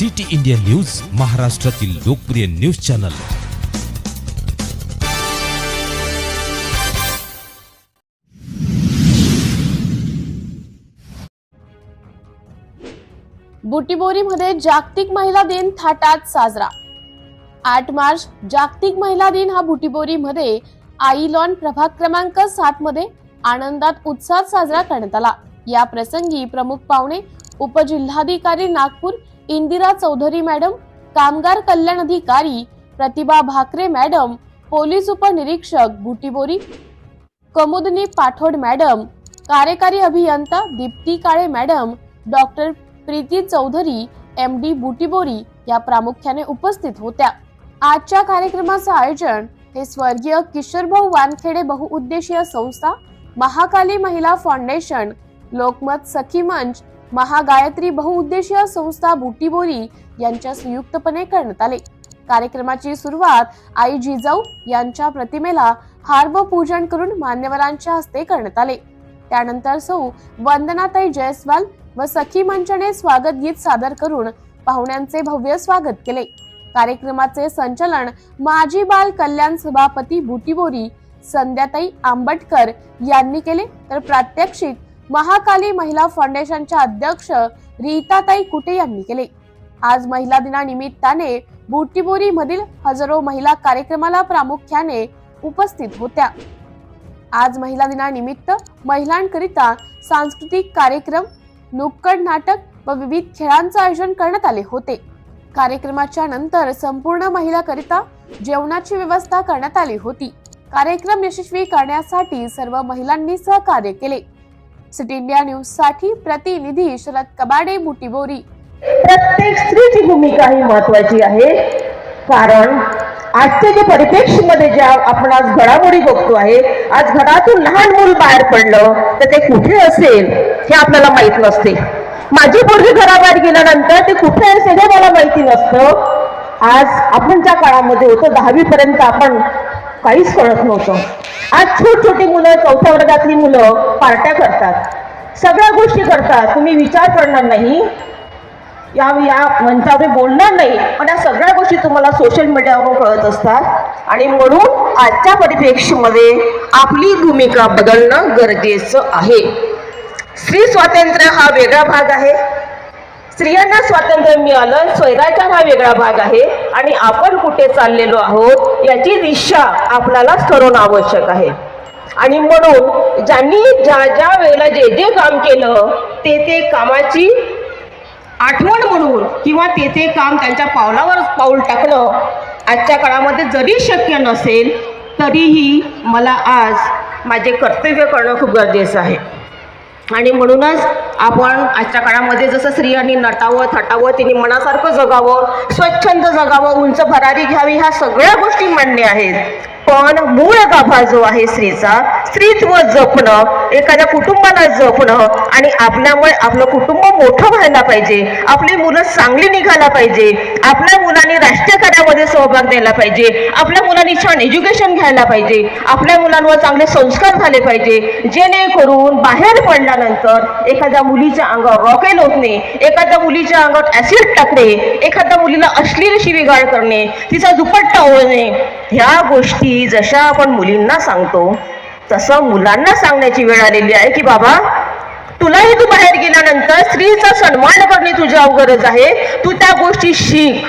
City India news महाराष्ट्रातील लोकप्रिय news channel. बुटीबोरीमध्ये जागतिक महिला दिन थाटात साजरा. आठ मार्च जागतिक महिला दिन हा बुटीबोरीमध्ये आई लॉन प्रभाग क्रमांक सात मध्ये आनंदात उत्साहात साजरा करण्यात आला. या प्रसंगी प्रमुख पाहुणे उपजिल्हाधिकारी नागपूर इंदिरा चौधरी मॅडम कामगार कल्याण अधिकारी प्रतिभा भाकरे मॅडम पोलीस उपनिरीक्षक बुटीबोरी कमुदनी पाठोड मॅडम कार्यकारी अभियंता Deepti Kale madam doctor Preeti Chaudhari M D Butibori या प्रामुख्याने उपस्थित होत्या. आजच्या कार्यक्रमाचं आयोजन हे स्वर्गीय किशोरभाऊ वानखेडे बहुउद्देशीय संस्था महाकाली महिला फाउंडेशन लोकमत सखी मंच महागायत्री बहुउद्देशीय संस्था बुटीबोरी यांच्या संयुक्तपणे करण्यात आले. कार्यक्रमाची सुरुवात आई जिजाऊ यांच्या प्रतिमेला हार व पूजन करून मान्यवरांच्या हस्ते करण्यात आले. त्यानंतर सौ वंदनाताई जयस्वाल व सखी मंचाने स्वागत गीत सादर करून पाहुण्यांचे भव्य स्वागत केले. कार्यक्रमाचे संचालन माजी बाल कल्याण सभापती बुटीबोरी संध्याताई आंबटकर यांनी केले. तर प्रात्यक्षिक महाकाली महिला फाउंडेशनच्या अध्यक्ष रीताताई कुटे यांनी केले. आज महिला दिनानिमित्ताने बुटीबोरी मधील हजारो महिला कार्यक्रमाला प्रामुख्याने उपस्थित होत्या. आज महिला दिनानिमित्त महिलांकरिता सांस्कृतिक कार्यक्रम नुक्कड नाटक व विविध खेळांचं आयोजन करण्यात आले होते. कार्यक्रमाच्या नंतर संपूर्ण महिलाकरिता जेवणाची व्यवस्था करण्यात आली होती. कार्यक्रम यशस्वी करण्यासाठी सर्व महिलांनी सहकार्य केले. सिटी इंडिया न्यूजसाठी प्रतिनिधी शरद कबाडे बुटीबोरी प्रत्येक स्त्रीची भूमिका ही महत्वाची आहे. कारण आजच्या जे परिप्रेक्ष्यमध्ये ज्या आपण आज घडामोडी बघतो आहे आज घरातून लहान मूल बाहेर पडलं तर ते कुठे असेल हे आपल्याला माहीत नसते. माझी पोरगी घराबाहेर गेल्यानंतर ते कुठे असेल हे मला माहिती नसतं. आज आपण ज्या काळामध्ये होतो दहावी पर्यंत आपण काहीच कळत नव्हतं. आज छोट छोटी मुलं चौथ्या वर्गातली मुलं पार्ट्या करतात. सगळ्या गोष्टी करतात. तुम्ही विचार करणार नाही. या या मंचावर बोलणार नाही. पण या सगळ्या गोष्टी तुम्हाला सोशल मीडियावरून कळत असतात. आणि म्हणून आजच्या परिप्रेक्ष्यमध्ये आपली भूमिका बदलणं गरजेचं आहे. स्त्री स्वातंत्र्य हा वेगळा भाग आहे. स्त्रियांना स्वातंत्र्य मिळालं स्वैराचार हा वेगळा भाग आहे आणि आपण कुठे चाललेलो आहोत याची दिशा आपल्यालाच ठरवणं आवश्यक आहे. आणि म्हणून ज्यांनी ज्या ज्या वेळेला जे जे काम केलं ते ते कामाची आठवण म्हणून किंवा ते ते काम त्यांच्या पावलावर पाऊल टाकणं आजच्या काळामध्ये जरी शक्य नसेल तरीही मला आज माझे कर्तव्य करणं खूप गरजेचं आहे. आणि म्हणूनच आपण आजच्या काळामध्ये जसं स्त्रियांनी नटावं थटावं तिने मनासारखं जगावं स्वच्छंद जगावं उंच भरारी घ्यावी ह्या सगळ्या गोष्टी मान्य आहेत. पण मूळ गाभा जो आहे स्त्रीचा स्त्रीत्व जपणं एखाद्या कुटुंबाला जपणं आणि आपल्यामुळे आपलं कुटुंब मोठं व्हायला पाहिजे आपली मुलं चांगली निघायला पाहिजे आपल्या मुलांनी राष्ट्रीय कार्यामध्ये सहभाग द्यायला पाहिजे आपल्या मुलांनी छान एज्युकेशन घ्यायला पाहिजे आपल्या मुलांवर चांगले संस्कार झाले पाहिजे जेणेकरून बाहेर पडल्यानंतर एखाद्या मुलीच्या अंगावर रॉकेल ओतणे एखाद्या मुलीच्या अंगावर ऍसिड टाकणे एखाद्या मुलीला अश्लील शिवीगाळ करणे तिचा दुपट्टा ओळणे ह्या गोष्टी जशा आपण मुलींना सांगतो तसं मुलांना सांगण्याची वेळ आलेली आहे की बाबा तुलाही तू बाहेर गेल्यानंतर स्त्रीचा सन्मान करणे तुझ्या गरज आहे. तू त्या गोष्टी शिक.